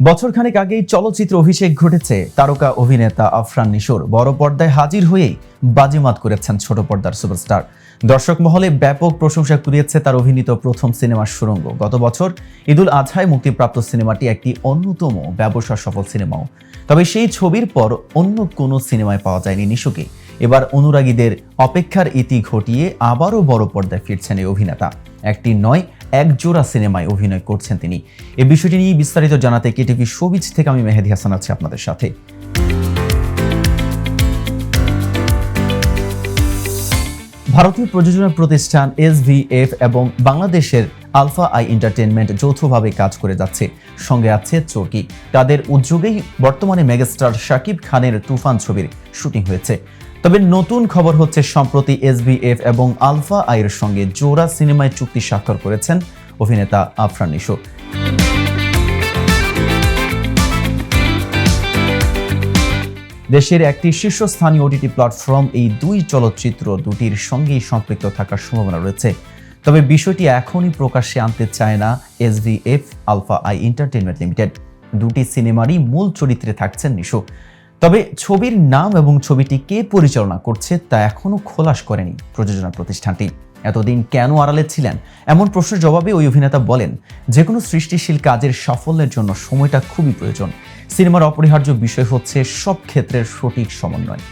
বছরখানেক আগেই চলচ্চিত্র অভিষেক ঘটেছে। তারকা অভিনেতা আফরান নিশোর বড় পর্দায় হাজির হয়েই বাজিমাত করেছেন ছোট পর্দার সুপারস্টার। দর্শক মহলে ব্যাপক প্রশংসা কুড়িয়েছে তার অভিনীত প্রথম সিনেমার সুরঙ্গ। গত বছর ঈদুল আজহায় মুক্তিপ্রাপ্ত সিনেমাটি একটি অন্যতম ব্যবসা সফল সিনেমাও। তবে সেই ছবির পর অন্য কোনো সিনেমায় পাওয়া যায়নি নিশোকে। এবার অনুরাগীদের অপেক্ষার ইতি ঘটিয়ে আবারও বড় পর্দায় ফিরছেন এই অভিনেতা। একটি নয় এক জোড়া সিনেমায় অভিনয় করছেন তিনি। এই বিষয়টি নিয়ে বিস্তারিত জানাতে কেটিভি শোবিজ থেকে আমি মেহেদি হাসান আছি আপনাদের সাথে। ভারতীয় প্রযোজনা প্রতিষ্ঠান এসভিএফ এবং বাংলাদেশের আলফা আই এন্টারটেনমেন্ট যৌথভাবে কাজ করে যাচ্ছে। সঙ্গে আছে চরকি। তাদের উদ্যোগেই বর্তমানে মেগাস্টার শাকিব খানের তুফান ছবির শুটিং হয়েছে। তবে নতুন খবর হচ্ছে সম্প্রতি এসবিএফ এবং আলফা আইয়ের সঙ্গে জোড়া সিনেমায় চুক্তি স্বাক্ষর করেছেন অভিনেতা আফরান নিশো। দেশের একটি শীর্ষস্থানীয় ওটিটি প্ল্যাটফর্ম এই দুই চলচ্চিত্র দুটির সঙ্গেই সম্পৃক্ত থাকার সম্ভাবনা রয়েছে। তবে বিষয়টি এখনই প্রকাশ্যে আনতে চায় না SVF alpha I entertainment limited. দুটি সিনেমারই মূল চরিত্রে থাকছেন নিশো। তবে ছবির নাম এবং ছবিটি কে পরিচালনা করছে তা এখনও খোলাস করেনি প্রযোজনা প্রতিষ্ঠানটি। এতদিন কেন আড়ালে ছিলেন? এমন প্রশ্নের জবাবে ওই অভিনেতা বলেন যে কোনো সৃষ্টিশীল কাজের সাফল্যের জন্য সময়টা খুবই প্রয়োজন। সিনেমার অপরিহার্য বিষয় হচ্ছে সব ক্ষেত্রের সঠিক সমন্বয়।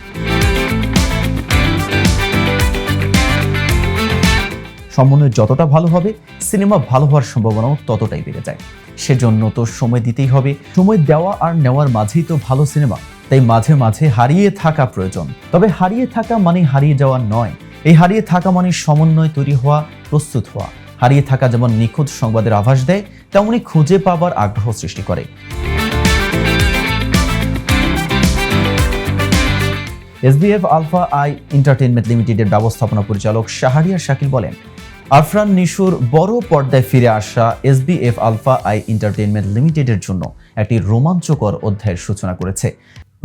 সমন্বয় যতটা ভালো হবে, সিনেমা ভালো হওয়ার সম্ভাবনাও ততটাই বেড়ে যায়। সেজন্য তো সময় দিতেই হবে। সময় দেওয়া আর নেওয়ার মাঝেই তো ভালো সিনেমা। তাই মাঝে মাঝে হারিয়ে থাকা প্রয়োজন। তবে হারিয়ে থাকা মানে হারিয়ে যাওয়া নয়। এই হারিয়ে থাকা মানে সমন্বয় তৈরি হওয়া, প্রস্তুত হওয়া। হারিয়ে থাকা যেমন নিখোঁজ সংবাদের আভাস দেয়, তেমনি খুঁজে পাবার আগ্রহ সৃষ্টি করে। এসবিএফ আলফা আই এন্টারটেনমেন্ট লিমিটেডের ব্যবস্থাপনা পরিচালক শাহরিয়ার শাকিল বলেন আরফরান নিশুর বড় পর্দায় ফিরে আসা এসবিএফ আলফা আই এন্টারটেনমেন্ট লিমিটেডের জন্য একটি রোমাঞ্চকর অধ্যায়ের সূচনা করেছে।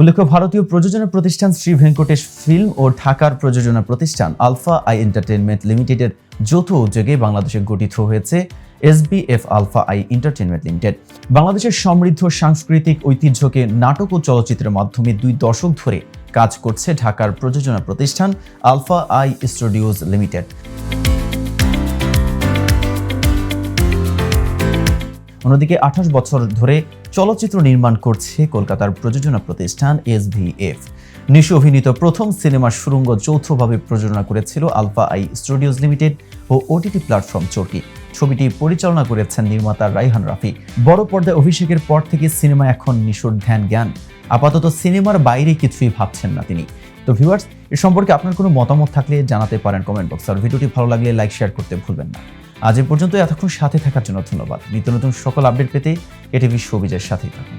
উল্লেখ্য, ভারতীয় প্রযোজনা প্রতিষ্ঠান শ্রী ভেঙ্কটেশ ফিল্ম ও ঢাকার প্রযোজনা প্রতিষ্ঠান আলফা আই এন্টারটেনমেন্ট লিমিটেডের যৌথ উদ্যোগে বাংলাদেশে গঠিত হয়েছে SBF Alpha I Entertainment Limited. বাংলাদেশের সমৃদ্ধ সাংস্কৃতিক ঐতিহ্যকে নাটক ও চলচ্চিত্রের মাধ্যমে দুই দশক ধরে কাজ করছে ঢাকার প্রযোজনা প্রতিষ্ঠান আলফা আই স্টুডিওজ লিমিটেড। অন্যদিকে আঠাশ বছর ধরে চলচ্চিত্র নির্মাণ করছে কলকাতার প্রযোজনা প্রতিষ্ঠান এসভিএফ নিশু অভিনীত প্রথম সিনেমার সুরঙ্গ যৌথভাবে প্রযোজনা করেছিল আলফা আই স্টুডিওজ লিমিটেড ও ওটিটি প্ল্যাটফর্ম চরকি। ছবিটি পরিচালনা করেছেন নির্মাতা রাইহান রাফি। বড় পর্দায় অভিষেকের পর থেকে সিনেমা এখন নিশুর ধ্যান জ্ঞান। আপাতত সিনেমার বাইরে কিছুই ভাবছেন না তিনি। তো ভিউয়ার্স, এ সম্পর্কে আপনার কোনো মতামত থাকলে জানাতে পারেন কমেন্ট বক্স। আর ভিডিওটি ভালো লাগলে লাইক, শেয়ার করতে ভুলবেন না। আজ এ পর্যন্ত এতক্ষণ সাথে থাকার জন্য ধন্যবাদ। নিত্য নতুন সকল আপডেট পেতে এটিভি শোবিজের সাথেই থাকুন।